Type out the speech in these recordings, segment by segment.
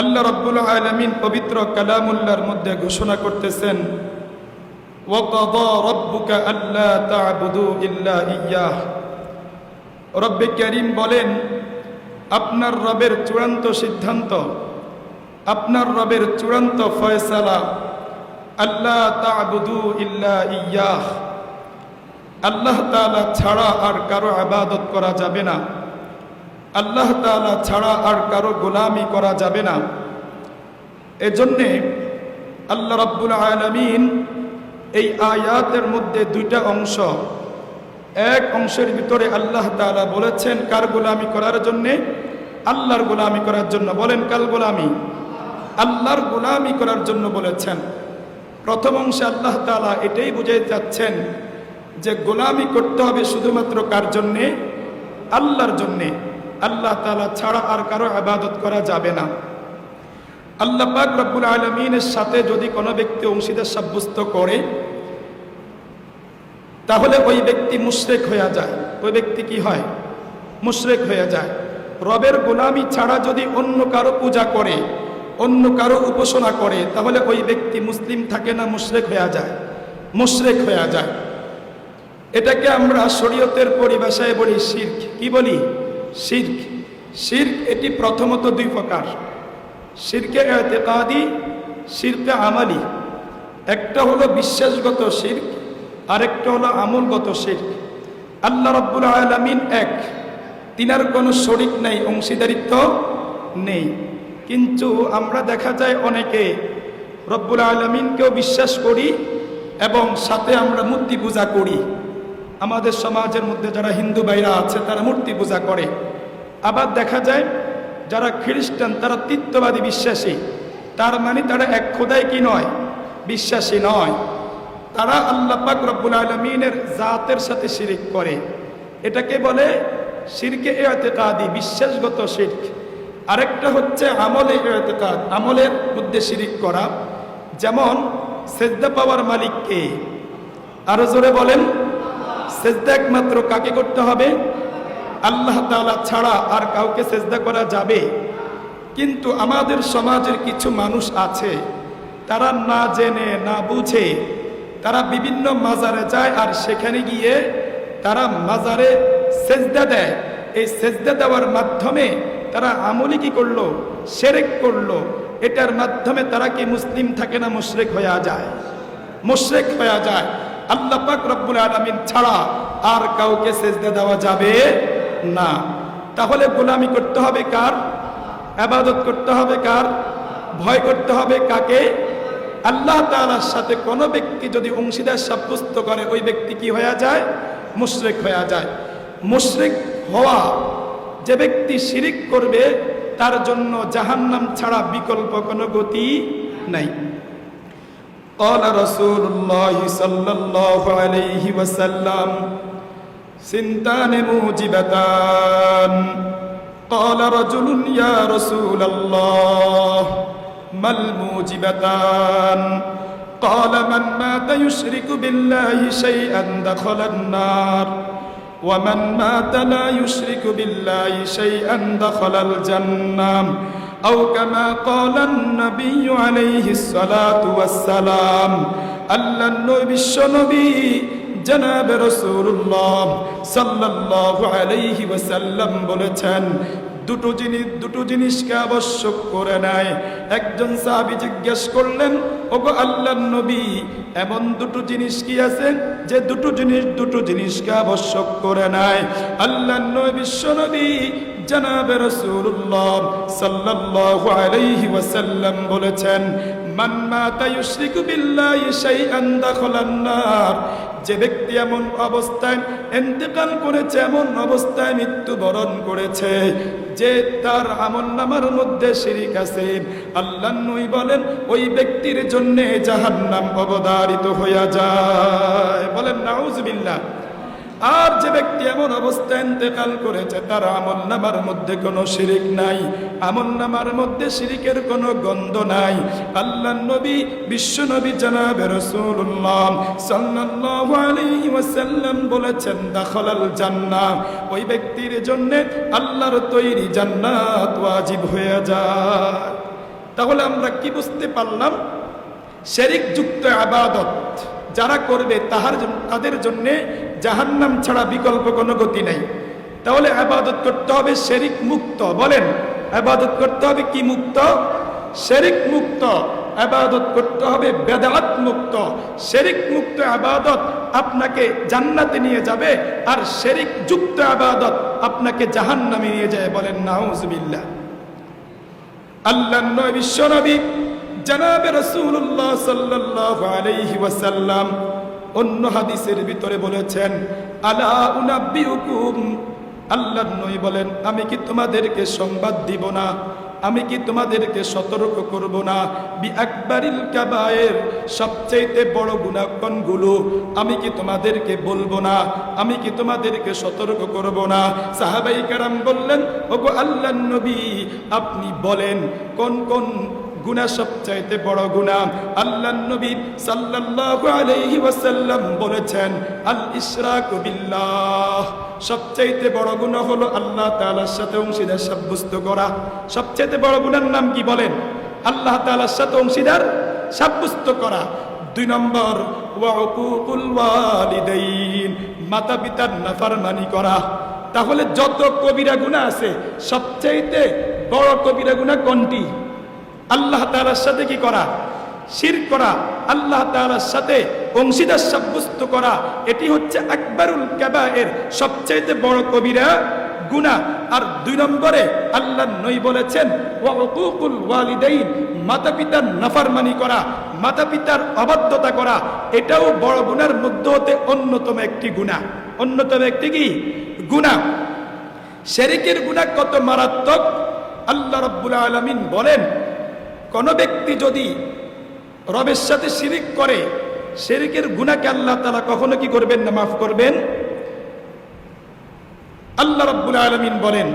আল্লাহ রব্বুল আলমিন পবিত্র কালামুল্লার মধ্যে ঘোষণা করতেছেন রব্বে করিম বলেন, আপনার রবের চূড়ান্ত সিদ্ধান্ত, আপনার রবের চূড়ান্ত ফয়সালা আল্লাহ তাবুদু ইল্লা ইয়াহ আল্লাহ তালা ছাড়া আর কারও আবাদত করা যাবে না। আল্লাহ তাআলা ছাড়া আর কারও গোলামি করা যাবে না। এজন্যে আল্লাহ রাব্বুল আলামিন এই আয়াতের মধ্যে দুইটা অংশ, এক অংশের ভিতরে আল্লাহ তাআলা বলেছেন, কার গোলামি করার জন্যে? আল্লাহর গোলামি করার জন্য বলেন কাল গোলামি? আল্লাহর গোলামি করার জন্য বলেছেন। প্রথম অংশে আল্লাহ তাআলা এটাই বুঝাই যাচ্ছেন যে গোলামি করতে হবে শুধুমাত্র কার জন্যে? আল্লাহর জন্যে। আল্লাহ তালা ছাড়া আর কারও আবাদত করা যাবে না। আল্লাহ পাক রব্বুল আলমিনের সাথে যদি কোনো ব্যক্তি অংশীদার সাব্যস্ত করে, তাহলে ওই ব্যক্তি মুশরেক হয়ে যায়। ওই ব্যক্তি কি হয়? মুশরেক হয়ে যায়। রবের গোলামি ছাড়া যদি অন্য কারও পূজা করে, অন্য কারও উপাসনা করে, তাহলে ওই ব্যক্তি মুসলিম থাকে না, মুশরেক হয়ে যায়। মুশরেক হয়ে যায়। এটাকে আমরা শরীয়তের পরিভাষায় বলি শির্ক। কি বলি? শির্ক। শির্ক এটি প্রথমত দুই প্রকার। শিরকে এতেকাদি, শিরকে আমালি। একটা হলো বিশ্বাসগত শির্ক, আরেকটা হলো আমলগত শির্ক। আল্লাহ রব্বুল আলমিন এক। তিনার কোনো শরিক নেই, অংশীদারিত্ব নেই। কিন্তু আমরা দেখা যায় অনেকে রব্বুল আলমিনকেও বিশ্বাস করি এবং সাথে আমরা মূর্তি পূজা করি। আমাদের সমাজের মধ্যে যারা হিন্দু ভাইরা আছে, তারা মূর্তি পূজা করে। আবার দেখা যায়, যারা খ্রিস্টান, তারা তিত্ববাদী বিশ্বাসী। তার মানে তারা এক খোদাই কি নয়? বিশ্বাসী নয়। তারা আল্লাহ পাক রব্বুল আলমিনের জাতের সাথে শিরিক করে। এটাকে বলে শিরকে এতেকাদি বিশ্বাসগত শির্ক। আরেকটা হচ্ছে আমলে এতেকাদ আমলের মধ্যে শিরিক করা। যেমন, সেজদা পাওয়ার মালিককে আরও জোরে বলেন সেজদা একমাত্র কাকে করতে হবে? আল্লাহ তাআলা ছাড়া আর কাউকে সেজদা করা যাবে। কিন্তু আমাদের সমাজের কিছু মানুষ আছে, তারা না জেনে, না বুঝে, তারা বিভিন্ন মাজারে যায় আর সেখানে গিয়ে তারা মাজারে সেজদা দেয়। এই সেজদা দেওয়ার মাধ্যমে তারা আমলি কি করল? সেরেক করল। এটার মাধ্যমে তারা কি মুসলিম থাকে না মুশরেক হয়ে যায়? মুশরেক হয়ে যায়। আল্লাহ পাক রব্বুল আলামিন ছাড়া আর কাউকে সেজদা দেওয়া যাবে না। তাহলে গোলামি করতে হবে কার? আবাদত করতে হবে কার? ভয় করতে হবে কাকে? আল্লাহ তাআলার সাথে কোনো ব্যক্তি যদি অংশীদার সাব্যস্ত করে, ওই ব্যক্তি কি হয়ে যায়? মুশরেক হয়ে যায়। মুশরেক হওয়া যে ব্যক্তি শিরিক করবে, তার জন্য জাহান্নাম ছাড়া বিকল্প কোনো গতি নাই। قال رسول الله صلى الله عليه وسلم سنتان موجبتان. قال رجل يا رسول الله ما الموجبتان؟ قال من مات يشرك بالله شيئا دخل النار ومن مات لا يشرك بالله شيئا دخل الجنة. أو كما قال النبي عليه الصلاة والسلام ألا النبي الشنبي জনাব রসুল্লাহ সাল্লাহ আলাইহি ওয়াসাল্লাম বলেছেন দুটো জিনিস, দুটো জিনিসকে আবশ্যক করে নাই। একজন সাহাবি জিজ্ঞেস করলেন, ওগো আল্লাহ নবী, এমন দুটো জিনিস কি আছে যে দুটো জিনিস, দুটো জিনিসকে আবশ্যক করে নাই? আল্লাহ নবী, বিশ্ব নবী, জানাবে রসুল্লাহ সাল্লাহ আলাইহি ওয়াসাল্লাম বলেছেন মান মাতা ইউশরিকু বিল্লাহি শাইআন দাখালান নার। যে ব্যক্তি এমন অবস্থায় এন্তেকাল করেছে, এমন অবস্থায় মৃত্যুবরণ করেছে, যে তার আমল নামার মধ্যে শিরিক আছে। আল্লাহ নই বলেন, ওই ব্যক্তির জন্যে জাহান্নাম অবদারিত হইয়া যায়। বলেন, নাউজুবিল্লাহ। আর যে ব্যক্তি এমন অবস্থায় ইন্তেকাল করেছে, তার আমল নামার মধ্যে কোনো শিরিক নাই, আমল নামার মধ্যে শিরিকের কোনো গন্ধ নাই। আল্লাহ নবী, বিশ্ব নবী জানাবে রসুল্লাহ সাল্লাল্লাহু ওয়াসাল্লাম বলেছেন, দাখলাল জান্নাহ। ওই ব্যক্তির জন্য আল্লাহর তৈরি জান্নাত ওয়াজিব হয়ে যায়। তাহলে আমরা কি বুঝতে পারলাম? শেরিক যুক্ত আবাদত যারা করবে, তাহার তাদের জন্যে জাহান্নাম ছাড়া বিকল্প কোনো গতি নাই। তাহলে আবাদত করতে হবে শেরিক মুক্ত, বলেন। আবাদত করতে হবে কি মুক্ত? শেরিক মুক্ত, আবাদত করতে হবে বেদাত মুক্ত। শেরিক মুক্ত আবাদত আপনাকে জান্নাতে নিয়ে যাবে, আর শেরিক যুক্ত আবাদত আপনাকে জাহান্নামে নিয়ে যায় বলেন নাউজুবিল্লাহ। আল্লাহ নয় বিশ্ব নবী জানাবে রসুল্লাহ সাল্লাল্লাহু আলাইহি ওয়াসাল্লাম অন্য হাদিসের ভিতরে বলেছেন, আলা উনাব্বিউকুম আল্লাহ নই বলেন, আমি কি তোমাদেরকে সংবাদ দিব না? আমি কি তোমাদেরকে সতর্ক করব না? বি আকবারিল কাবায়ের সবচেয়ে বড় গুণাকণগুলো আমি কি তোমাদেরকে বলব না? আমি কি তোমাদেরকে সতর্ক করব না? সাহাবাই কারাম বললেন, ওগো আল্লাহ নবী, আপনি বলেন, কোন কোন গুণা সবচাইতে বড় গুণা। আল্লাহ নবী সাল্লাল্লাহু আলাইহি ওয়াসাল্লাম বলেছেন, আল ইশরাকু বিল্লাহ। সবচাইতে বড় গুনাহ হলো আল্লাহ তাআলার সাথে অংশীদার সাব্যস্ত করা। সবচাইতে বড় গুনার নাম কি বলেন? আল্লাহ তাআলার সাথে অংশীদার সাব্যস্ত করা। দুই নম্বর মাতা পিতার নাফরমানি করা। তাহলে যত কবিরা গুনাহ আছে, সবচাইতে বড় কবিরা গুনাহ কোনটি? আল্লাহ তালার সাথে কি করা? শির করা। আল্লাহ তাআলার সাথে অংশীদার সাব্যস্ত করা। এটি হচ্ছে আকবরুল কাবায়ের সবচাইতে বড় কবিরা গুনাহ। আর দুই নম্বরে আল্লাহ নই বলেছেন মাতা পিতার নাফরমানি করা মাতা পিতার অবাধ্যতা করা। এটাও বড় গুণার মধ্যে হতে অন্যতম একটি গুনাহ। অন্যতম একটি কি? গুনাহ। শেরিকের গুনাহ কত মারাত্মক? আল্লাহ রাব্বুল আলামিন বলেন কোন ব্যক্তি যদি রবের সাথে শিরিক করে শিরিকের গুনাহকে আল্লাহ তাআলা কখনো কি করবেন না মাফ করবেন আল্লাহ রাব্বুল আলামিন বলেন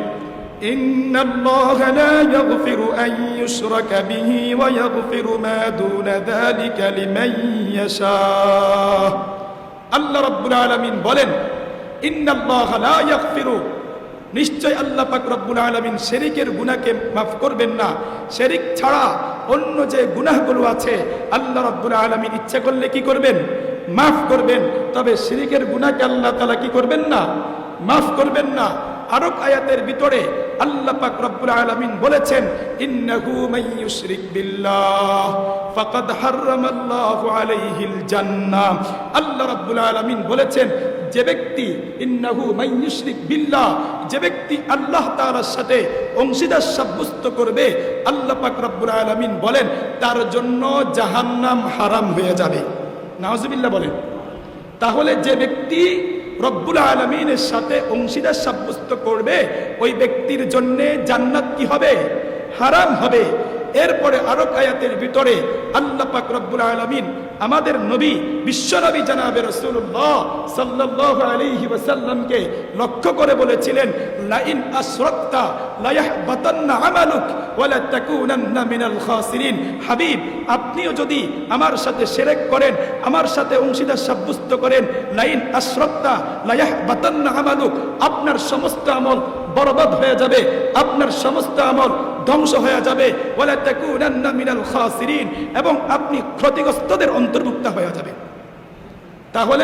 إن الله لا يغفر أن يشرك به ويغفر ما دون ذلك لمن يشاء আল্লাহ রাব্বুল আলামিন বলেন ইন্নাল্লাহ লা ইয়াগফিরু নিশ্চয় আল্লাহ পাক রব্বুল আলামিন শেরিকের গুনাহকে মাফ করবেন না। শেরিক ছাড়া অন্য যে গুনাহগুলো আছে, আল্লাহ রব্বুল আলামিন ইচ্ছা করলে কি করবেন? মাফ করবেন। তবে শিরিকের গুনাহকে আল্লাহ তালা কি করবেন না? মাফ করবেন না। আরব আয়াতের ভিতরে আল্লাহ পাক রব্বুল আলামিন বলেছেন বিল্লাহ আল্লাহ রাব্বুল আলামিন বলেছেন যে ব্যক্তি, ইন্নাহু বিল্লাহ, যে ব্যক্তি আল্লাহ তাআলার সাথে অংশীদার সাব্যস্ত করবে, আল্লাহ পাক আলামিন বলেন, তার জন্য জাহান্নাম হারাম হয়ে যাবে। নাউজুবিল্লাহ বলেন। তাহলে যে ব্যক্তি রব্বুল আলমিনের সাথে অংশীদার সাব্যস্ত করবে, ওই ব্যক্তির জন্য জান্নাত কি হবে? হারাম হবে। এরপরে আরও আয়াতের ভিতরে আল্লাহ পাক রব্বুল আলমিন আমাদের নবী, বিশ্বনবী জানাবে রসুল্লাহ সাল্লাল্লাহু আলাইহি ওয়াসাল্লামকে লক্ষ্য করে বলেছিলেন, লাইন আশরাকতা আমালুক তাকুনান্না মিনাল খাসিরিন। হাবিব, আপনিও যদি আমার সাথে শিরক করেন, আমার সাথে অংশীদার সাব্যস্ত করেন, লাইন আশরাকতা লায়াহবাতান্না আমালুক, আপনার সমস্ত আমল বরবাদ হয়ে যাবে, আপনার সমস্ত আমল ধ্বংস হয়ে যাবে। এবং আপনি ক্ষতিগ্রস্তদের অন্তর্ভুক্ত হয়ে যাবে। তাহলে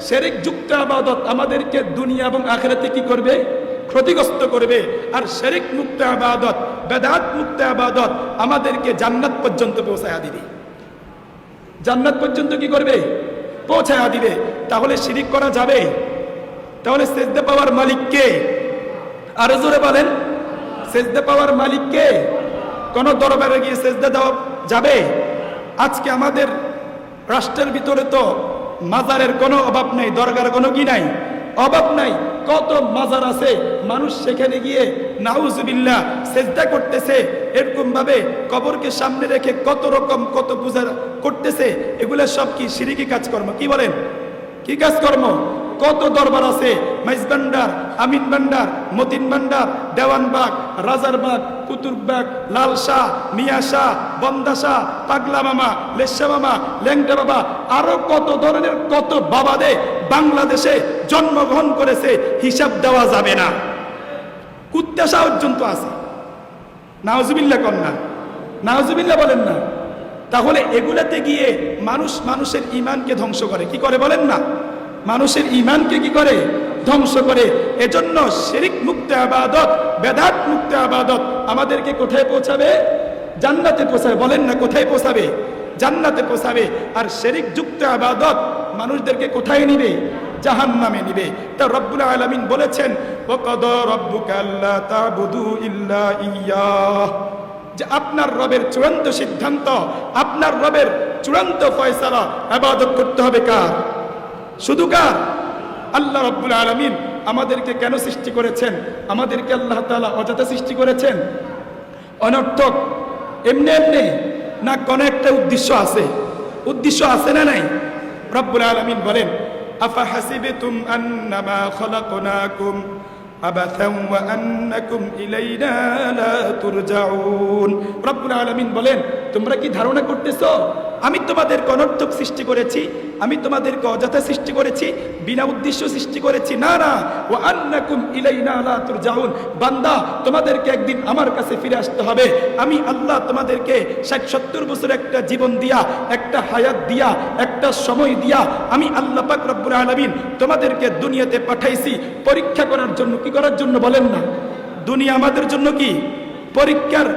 শেরিক যুক্ত আবাদত আমাদেরকে দুনিয়া এবং আখেরাতে কি করবে? ক্ষতিগ্রস্ত করবে। আর শেরিক মুক্ত আবাদত, বেদাত মুক্ত আবাদত আমাদেরকে জান্নাত পর্যন্ত পৌঁছায়া দিবে। জান্নাত পর্যন্ত কি করবে? পৌঁছায়া দিবে। তাহলে শিরিক করা যাবে। তাহলে সেজদে পাওয়ার মালিক কে আর জোরে বলেন সেজদে পাওয়ার মালিককে কোন দরবারে গিয়ে সেজদা দেওয়া যাবে? আজকে আমাদের রাষ্ট্রের ভিতরে তো মাজারের কোনো অভাব নেই, দরগার কোনো কি নাই? অভাব নাই। কত মাজার আছে, মানুষ সেখানে গিয়ে নাউজুবিল্লাহ সেজদা করতেছে এরকম ভাবে কবরকে সামনে রেখে কত রকম, কত পূজা করতেছে, এগুলা সব কি সিরিকি কাজকর্ম? কি বলেন? কি কাজকর্ম? কত দরবার আছে? মাইজ আমিন ভান্ডার, মতিন ভান্ডার দেওয়ানবাগ রাজারবাগ কুতুরবাগ লাল শাহ, মিয়া শাহ, বন্দা শাহ, পাগলা মামা, লেসা মামা, ল্যাংটা বাবা, আরও কত ধরনের, কত বাবাদে বাংলাদেশে জন্মগ্রহণ করেছে, হিসাব দেওয়া যাবে না। কুত্তা শাহ পর্যন্ত আছে। নাওজুবিল্লা কন্যা নাওজুবিল্লা বলেন না। তাহলে এগুলাতে গিয়ে মানুষ মানুষের ইমানকে ধ্বংস করে। কি করে বলেন না? মানুষের ইমানকে কি করে? ধ্বংস করে। এজন্য শিরিক মুক্ত আবাদত, বেদাত মুক্ত আবাদত আমাদেরকে কোথায় পৌঁছাবে? জান্নাতে পৌঁছাবে। বলেন না কোথায় পৌঁছাবে? জান্নাতে পৌঁছাবে। আর শেরিক যুক্ত আবাদত মানুষদেরকে কোথায় নিবে? জাহান নামে নিবে। তা রব্বুল আলামিন বলেছেন যে আপনার রবের চূড়ান্ত সিদ্ধান্ত, আপনার রবের চূড়ান্ত ফয়সালা আবাদত করতে হবে কার? শুধু কার? আল্লাহ রব্বুল আলামিন আমাদেরকে কেন সৃষ্টি করেছেন? আমাদেরকে আল্লাহ তাআলা অযথা সৃষ্টি করেছেন? অনর্থক, এমনি এমনি, না কোনো একটা উদ্দেশ্য আছে? উদ্দেশ্য আছে না নাই? রব্বুল আলামিন বলেন, আফা হাসিবতুম আন্নামা খলাকনাকুম আবাথাম ওয়া আন্নাকুম ইলাইনা লা তুরজাউন? রব্বুল আলামিন বলেন তোমরা কি ধারণা করতেছো? আমি তোমাদের অনর্থক সৃষ্টি করেছি, আমি তোমাদেরকে অযথা সৃষ্টি করেছি, বিনা উদ্দেশ্য সৃষ্টি করেছি। না না ও আন্নাকুম ইলাইনা লা বান্দা, তোমাদেরকে একদিন আমার কাছে ফিরে আসতে হবে। আমি আল্লাহ তোমাদেরকে ষাট, সত্তর বছর একটা জীবন দিয়া, একটা হায়াত দিয়া, একটা সময় দিয়া, আমি আল্লাহ পাক রব্বুল আলামিন তোমাদেরকে দুনিয়াতে পাঠাইছি। পরীক্ষা করার জন্য, কি করার জন্য বলেন না? দুনিয়া আমাদের জন্য কি? পরীক্ষার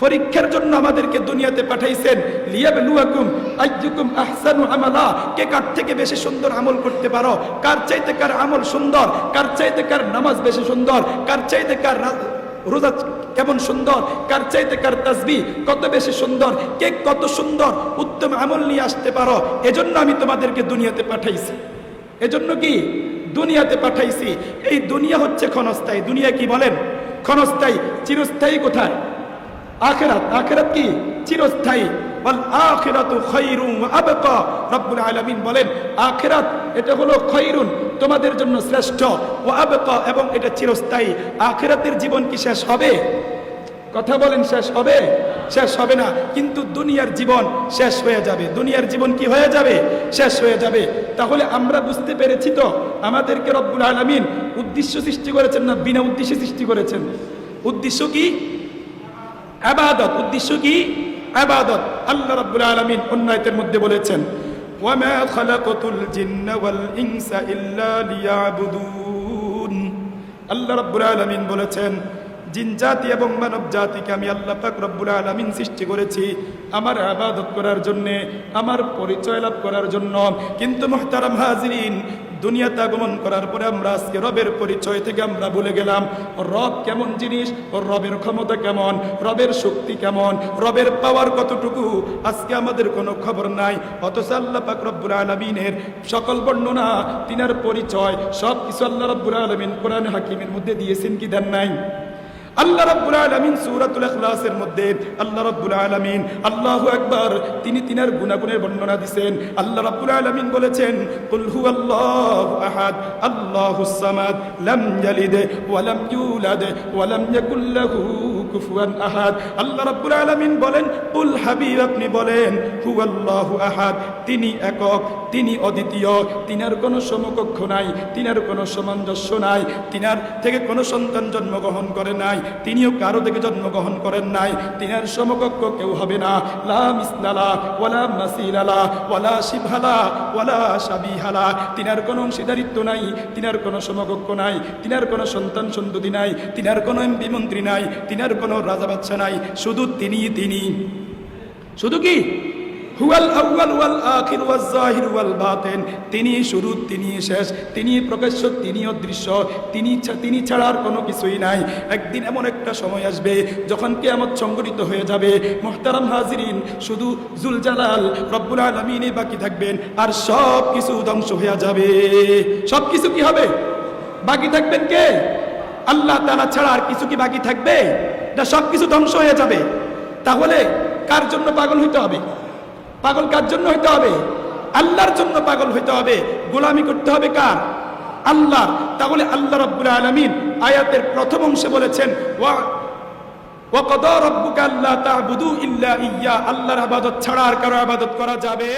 পরীক্ষার জন্য আমাদেরকে দুনিয়াতে পাঠাইছেন। লিয়াবলুয়াকুম আইয়ুকুম আহসানু আমালা। কে কার থেকে বেশি সুন্দর আমল করতে পারো? কার চাইতে কার আমল সুন্দর? কার চাইতে কার নামাজ বেশি সুন্দর? কার চাইতে কার রোজা কেমন সুন্দর? কার চাইতে কার তাসবি কত বেশি সুন্দর? কে কত সুন্দর? উত্তম আমল নিয়ে আসতে পারো। এজন্য আমি তোমাদেরকে দুনিয়াতে পাঠাইছি। এজন্য কি? দুনিয়াতে পাঠাইছি। এই দুনিয়া হচ্ছে ক্ষণস্থায়ী। দুনিয়া কি বলেন? ক্ষণস্থায়ী। চিরস্থায়ী কোথায়? আখেরাত আখেরাত কি? চিরস্থায়ী। বলেন, আখিরাত, এটা হলো খৈরুন তোমাদের জন্য শ্রেষ্ঠ, ওয়া আবকা, এবং এটা চিরস্থায়ী। আখিরাতের জীবন কি শেষ হবে? কথা বলেন, শেষ হবে? শেষ হবে না। কিন্তু দুনিয়ার জীবন শেষ হয়ে যাবে। দুনিয়ার জীবন কি হয়ে যাবে? শেষ হয়ে যাবে। তাহলে আমরা বুঝতে পেরেছি তো, আমাদেরকে রব্বুল আলামিন উদ্দেশ্য সৃষ্টি করেছেন না বিনা উদ্দেশ্যে সৃষ্টি করেছেন? উদ্দেশ্য কি? আবাদত, উদ্দেশ্য কি? আবাদত। আল্লাহ রাব্বুল আলামিন অন্য আয়াতের মধ্যে বলেছেন, ওয়ামা খালাকাতুল জিন্না ওয়াল ইনসা ইল্লা লিয়াবুদুন। আল্লাহ রাব্বুল আলামিন বলেছেন, জিন জাতি এবং মানব জাতিকে আমি আল্লাহ পাক রব্বুল আলামিন সৃষ্টি করেছি আমার আবাদত করার জন্য, আমার পরিচয় লাভ করার জন্য। কিন্তু মুহতারাম হাজিরিন দুনিয়াতে আগমন করার পরে আমরা আজকে রবের পরিচয় থেকে আমরা ভুলে গেলাম, রব কেমন জিনিস, ওর রবের ক্ষমতা কেমন, রবের শক্তি কেমন, রবের পাওয়ার কতটুকু, আজকে আমাদের কোনো খবর নাই। অথচ আল্লাহ পাক রব্বুল আলমিনের সকল বর্ণনা, তিনার পরিচয় সব কিছু আল্লাহ রব্বুল আলমিন কোরআন হাকিমের মধ্যে দিয়েছেন, কি দেন নাই? আল্লাহ রাব্বুল আলামিন সূরাতুল ইখলাসের মধ্যে আল্লাহ রাব্বুল আলামিন, আল্লাহু আকবার, তিনি তিনার গুণাগুণের বর্ণনা দিবেন আল্লাহ রাব্বুল আলামিন বলেছেন, কুল হুয়াল্লাহু আহাদ আল্লাহুস সামাদ, লাম ইয়ালিদ ওয়া লাম ইউলাদ ওয়া লাম ইয়াকুল লাহু কুফুয়ান আহাদ। আল্লাহ রাব্বুল আলামিন বলেন, কুল হাবিব আপনি বলেন হু হুয়াল্লাহু আহাদ, তিনি একক, তিনি অদ্বিতীয়, তিনার কোনো সমকক্ষ নাই, তিনার কোনো সামঞ্জস্য নাই, তিনার থেকে কোনো সন্তান জন্মগ্রহণ করে নাই তিনিও কারও থেকে জন্মগ্রহণ করেন নাই। তিনার সমকক্ষ কেউ হবে না। লা মিসলালা মাসিলালা, ওয়ালা শিবহালা, ওয়ালা সাবিহালা তিনার কোনো অংশীদারিত্ব নাই, তিনার কোনো সমকক্ষ নাই, তিনার কোনো সন্তান সন্ততি নাই, তিনার কোনো এমপি মন্ত্রী নাই, তিনার কোনো রাজা বাচ্চা নাই। শুধু তিনি তিনি। শুধু কি? হুয়াল আউয়াল ওয়াল আখির ওয়াল জাহির ওয়াল তিনি শুরু, তিনি শেষ, তিনি প্রকাশ্য, তিনি অদৃশ্য, তিনি তিনি ছাড়া আর কোনো কিছুই নাই। একদিন এমন একটা সময় আসবে যখন কিয়ামত সংগঠিত হয়ে যাবে। মুহতারাম হাজিরিন, শুধু জুলজালাল রব্বুল আলামিনই বাকি থাকবেন আর সব কিছু ধ্বংস হয়ে যাবে। সব কিছু কি হবে? বাকি থাকবেন কে? আল্লাহ তাআলা ছাড়া আর কিছু কি বাকি থাকবে? না সব কিছু ধ্বংস হয়ে যাবে। তাহলে কার জন্য পাগল হইতে হবে? পাগল কার জন্য হইতে হবে? আল্লাহর জন্য পাগল হইতে হবে। গোলামি করতে হবে কার? আল্লাহ। তাহলে আল্লাহ রব্বুল আলমিন আয়াতের প্রথম অংশে বলেছেন, ওয়া ওয়াকদা রব্বুকা আল্লা তা'বুদু ইল্লা ইয়া। আল্লাহর আবাদত ছাড়া আর কারও আবাদত করা যাবে